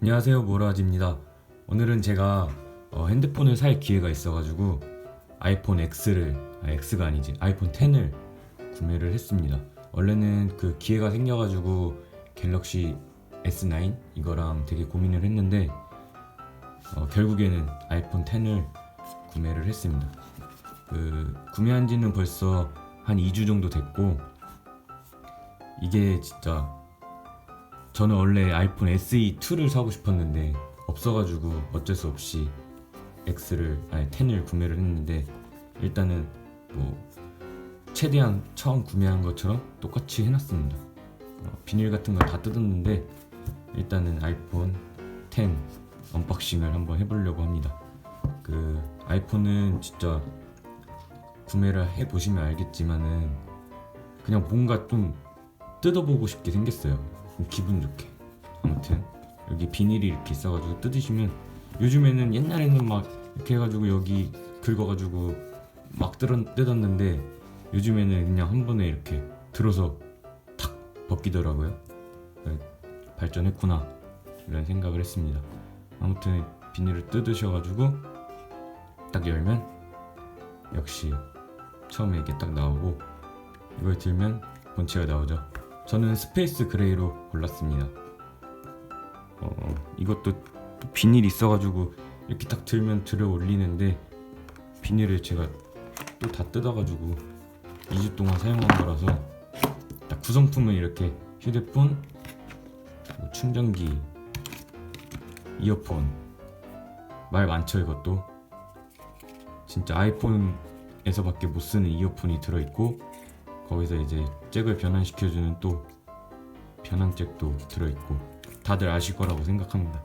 안녕하세요 모라지입니다. 오늘은 제가 어, 핸드폰을 살 기회가 있어가지고 아이폰 X를 아, X가 아니지 아이폰 10을 구매를 했습니다. 원래는 그 기회가 생겨가지고 갤럭시 S9 이거랑 되게 고민을 했는데 어, 결국에는 아이폰 10을 구매를 했습니다. 그 구매한 지는 벌써 한 2주 정도 됐고 이게 진짜 저는 원래 아이폰 SE2를 사고 싶었는데 없어가지고 어쩔 수 없이 X를 아니 10을 구매를 했는데 일단은 뭐 최대한 처음 구매한 것처럼 똑같이 해놨습니다. 어, 비닐 같은 거다 뜯었는데 일단은 아이폰 10 언박싱을 한번 해보려고 합니다. 그 아이폰은 진짜 구매를 해보시면 알겠지만은 그냥 뭔가 좀 뜯어보고 싶게 생겼어요. 좀 기분 좋게. 아무튼 여기 비닐이 이렇게 있어가지고 뜯으시면 요즘에는 옛날에는 막 이렇게 해가지고 여기 긁어가지고 막 뜯었, 뜯었는데 요즘에는 그냥 한 번에 이렇게 들어서 탁 벗기더라고요. 네, 발전했구나 이런 생각을 했습니다. 아무튼 비닐을 뜯으셔가지고 딱 열면 역시 처음에 이렇게 딱 나오고 이걸 들면 본체가 나오죠. 저는 스페이스 그레이로 골랐습니다. 어, 이것도 또 비닐이 있어가지고 이렇게 딱 들면 들어 올리는데 비닐을 제가 또 다 뜯어가지고 2주 동안 사용한 거라서 딱 구성품은 이렇게 휴대폰, 뭐 충전기, 이어폰 말 많죠 이것도 진짜 아이폰에서밖에 못 쓰는 이어폰이 들어있고 거기서 이제 잭을 변환시켜주는 또 변환잭도 들어있고 다들 아실 거라고 생각합니다.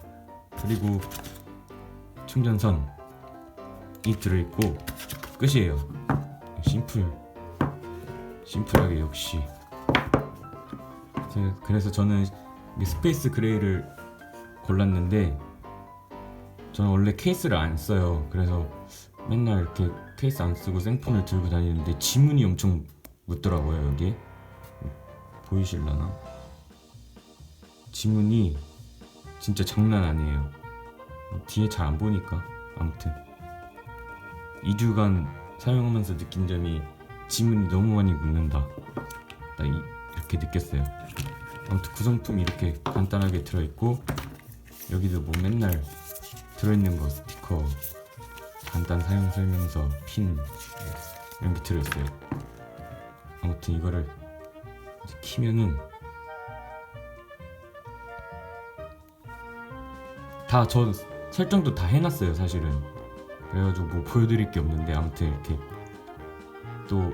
그리고 충전선이 들어있고 끝이에요. 심플 심플하게 역시 제- 그래서 저는 이 스페이스 그레이를 골랐는데 저는 원래 케이스를 안 써요. 그래서 맨날 이렇게 케이스 안 쓰고 생폰을 들고 다니는데 지문이 엄청 묻더라고요 여기. 보이실라나? 지문이 진짜 장난 아니에요. 뒤에 잘 안 보니까 아무튼. 2주간 사용하면서 느낀 점이 지문이 너무 많이 묻는다. 나 이, 이렇게 느꼈어요. 아무튼 구성품이 이렇게 간단하게 들어있고 여기도 뭐 맨날 들어있는 거 스티커 간단 사용 설명서 핀 이런 게 들어있어요 아무튼 이거를 키면은 다 저 설정도 다 해놨어요 사실은. 그래가지고 뭐 보여드릴 게 없는데 아무튼 이렇게 또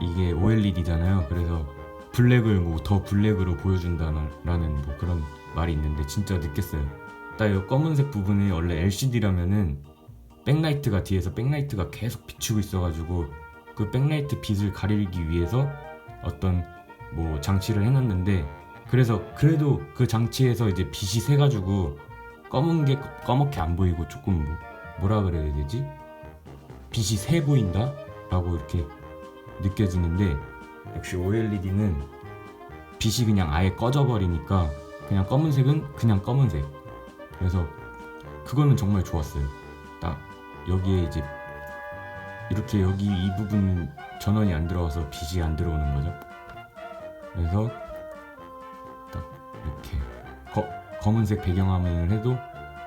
이게 OLED잖아요. 그래서 블랙을 뭐 더 블랙으로 보여준다라는 뭐 그런 말이 있는데 진짜 느꼈어요. 딱 이 검은색 부분이 원래 LCD라면은 백라이트가 뒤에서 백라이트가 계속 비추고 있어가지고 그 백라이트 빛을 가리기 위해서 어떤 뭐 장치를 해놨는데 그래서 그래도 그 장치에서 이제 빛이 새 가지고 검은 게 검게 안 보이고 조금 뭐 뭐라 그래야 되지? 빛이 새 보인다? 라고 이렇게 느껴지는데 역시 OLED는 빛이 그냥 아예 꺼져 버리니까 그냥 검은색은 그냥 검은색. 그래서 그거는 정말 좋았어요. 딱 여기에 이제 이렇게 여기 이 부분 전원이 안 들어와서 빛이 안 들어오는 거죠. 그래서 딱 이렇게 거, 검은색 배경화면을 해도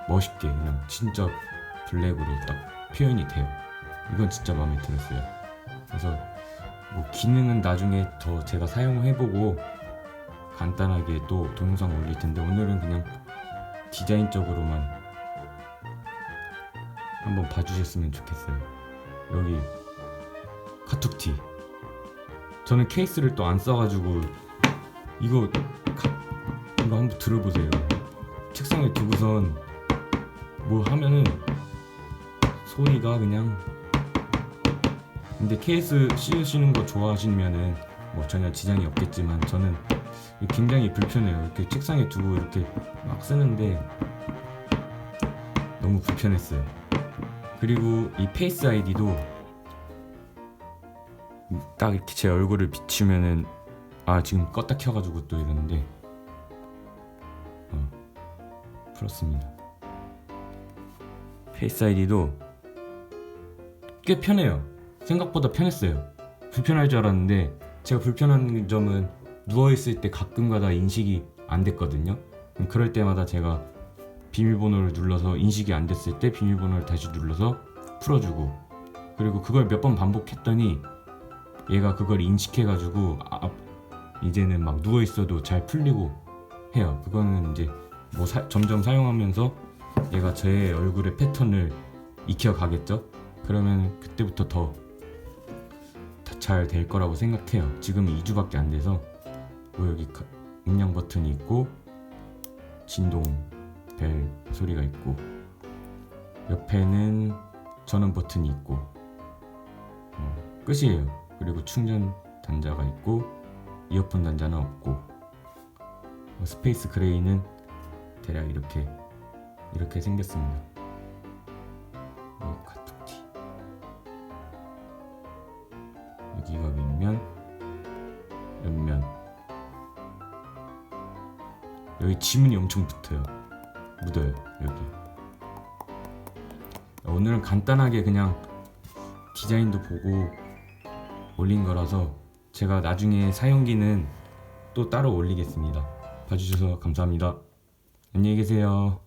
멋있게 그냥 진짜 블랙으로 딱 표현이 돼요. 이건 진짜 마음에 들었어요. 그래서 뭐 기능은 나중에 더 제가 사용해보고 간단하게 또 동영상 올릴 텐데 오늘은 그냥 디자인적으로만 한번 봐주셨으면 좋겠어요. 여기 카툭티. 저는 케이스를 또 안 써가지고 이거 카, 이거 한번 들어보세요. 책상에 두고선 뭐 하면은 소리가 그냥 근데 케이스 씌우시는 거 좋아하시면은 뭐 전혀 지장이 없겠지만 저는 굉장히 불편해요. 이렇게 책상에 두고 이렇게 막 쓰는데 너무 불편했어요 그리고 이 페이스 아이디도 딱 이렇게 제 얼굴을 비추면은 아 지금 껐다 켜가지고 또 이러는데 어. 풀었습니다. 페이스 아이디도 꽤 편해요. 생각보다 편했어요. 불편할 줄 알았는데 제가 불편한 점은 누워 있을 때 가끔가다 인식이 안 됐거든요. 그럴 때마다 제가 비밀번호를 눌러서 인식이 안 됐을 때 비밀번호를 다시 눌러서 풀어주고 그리고 그걸 몇 번 반복했더니 얘가 그걸 인식해가지고 아, 이제는 막 누워 있어도 잘 풀리고 해요. 그거는 이제 뭐 사- 점점 사용하면서 얘가 제 얼굴의 패턴을 익혀 가겠죠. 그러면 그때부터 더 잘 될 거라고 생각해요. 지금 2주밖에 안 돼서 뭐 여기 가- 음량 버튼이 있고 진동 벨 소리가 있고 옆에는 전원 버튼이 있고 어, 끝이에요. 그리고 충전 단자가 있고 이어폰 단자는 없고 어, 스페이스 그레이는 대략 이렇게 이렇게 생겼습니다. 여기 카톡티 여기가 윗면 옆면 여기 지문이 엄청 붙어요. 묻어요 여기. 오늘은 간단하게 그냥 디자인도 보고 올린 거라서 제가 나중에 사용기는 또 따로 올리겠습니다. 봐주셔서 감사합니다. 안녕히 계세요.